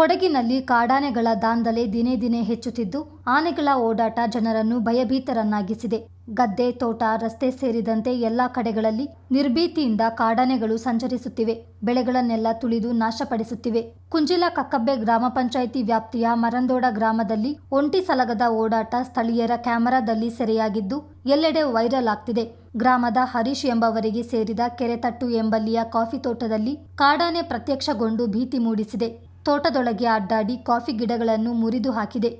ಕೊಡಗಿನಲ್ಲಿ ಕಾಡಾನೆಗಳ ದಾಂಧಲೆ ದಿನೇ ದಿನೇ ಹೆಚ್ಚುತ್ತಿದ್ದು, ಆನೆಗಳ ಓಡಾಟ ಜನರನ್ನು ಭಯಭೀತರನ್ನಾಗಿಸಿದೆ. ಗದ್ದೆ, ತೋಟ, ರಸ್ತೆ ಸೇರಿದಂತೆ ಎಲ್ಲ ಕಡೆಗಳಲ್ಲಿ ನಿರ್ಭೀತಿಯಿಂದ ಕಾಡಾನೆಗಳು ಸಂಚರಿಸುತ್ತಿವೆ. ಬೆಳೆಗಳನ್ನೆಲ್ಲ ತುಳಿದು ನಾಶಪಡಿಸುತ್ತಿವೆ. ಕುಂಜಿಲ ಕಕ್ಕಬ್ಬೆ ಗ್ರಾಮ ಪಂಚಾಯಿತಿ ವ್ಯಾಪ್ತಿಯ ಮರಂದೋಡ ಗ್ರಾಮದಲ್ಲಿ ಒಂಟಿ ಸಲಗದ ಓಡಾಟ ಸ್ಥಳೀಯರ ಕ್ಯಾಮೆರಾದಲ್ಲಿ ಸೆರೆಯಾಗಿದ್ದು, ಎಲ್ಲೆಡೆ ವೈರಲ್ ಆಗ್ತಿದೆ. ಗ್ರಾಮದ ಹರೀಶ್ ಎಂಬವರಿಗೆ ಸೇರಿದ ಕೆರೆತಟ್ಟು ಎಂಬಲ್ಲಿಯ ಕಾಫಿ ತೋಟದಲ್ಲಿ ಕಾಡಾನೆ ಪ್ರತ್ಯಕ್ಷಗೊಂಡು ಭೀತಿ ಮೂಡಿಸಿದೆ. ತೋಟದೊಳಗೆ ಅಡ್ಡಾಡಿ ಕಾಫಿ ಗಿಡಗಳನ್ನು ಮುರಿದು ಹಾಕಿದೆ.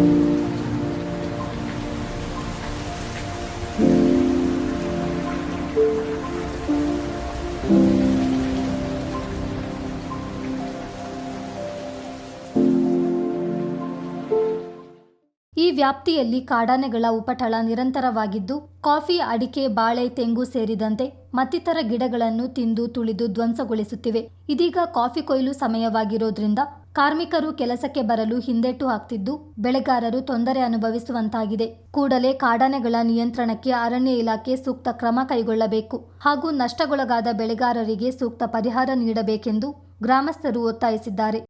ಈ ವ್ಯಾಪ್ತಿಯಲ್ಲಿ ಕಾಡಾನೆಗಳ ಉಪಟಳ ನಿರಂತರವಾಗಿದ್ದು, ಕಾಫಿ, ಅಡಿಕೆ, ಬಾಳೆ, ತೆಂಗು ಸೇರಿದಂತೆ ಮತ್ತಿತರ ಗಿಡಗಳನ್ನು ತಿಂದು ತುಳಿದು ಧ್ವಂಸಗೊಳಿಸುತ್ತಿವೆ. ಇದೀಗ ಕಾಫಿ ಕೊಯ್ಲು ಸಮಯವಾಗಿರೋದ್ರಿಂದ ಕಾರ್ಮಿಕರು ಕೆಲಸಕ್ಕೆ ಬರಲು ಹಿಂದೆಟ್ಟು ಹಾಕ್ತಿದ್ದು, ಬೆಳೆಗಾರರು ತೊಂದರೆ ಅನುಭವಿಸುವಂತಾಗಿದೆ. ಕೂಡಲೇ ಕಾಡಾನೆಗಳ ನಿಯಂತ್ರಣಕ್ಕೆ ಅರಣ್ಯ ಇಲಾಖೆ ಸೂಕ್ತ ಕ್ರಮ ಕೈಗೊಳ್ಳಬೇಕು ಹಾಗೂ ನಷ್ಟಗೊಳಗಾದ ಬೆಳೆಗಾರರಿಗೆ ಸೂಕ್ತ ಪರಿಹಾರ ನೀಡಬೇಕೆಂದು ಗ್ರಾಮಸ್ಥರು ಒತ್ತಾಯಿಸಿದ್ದಾರೆ.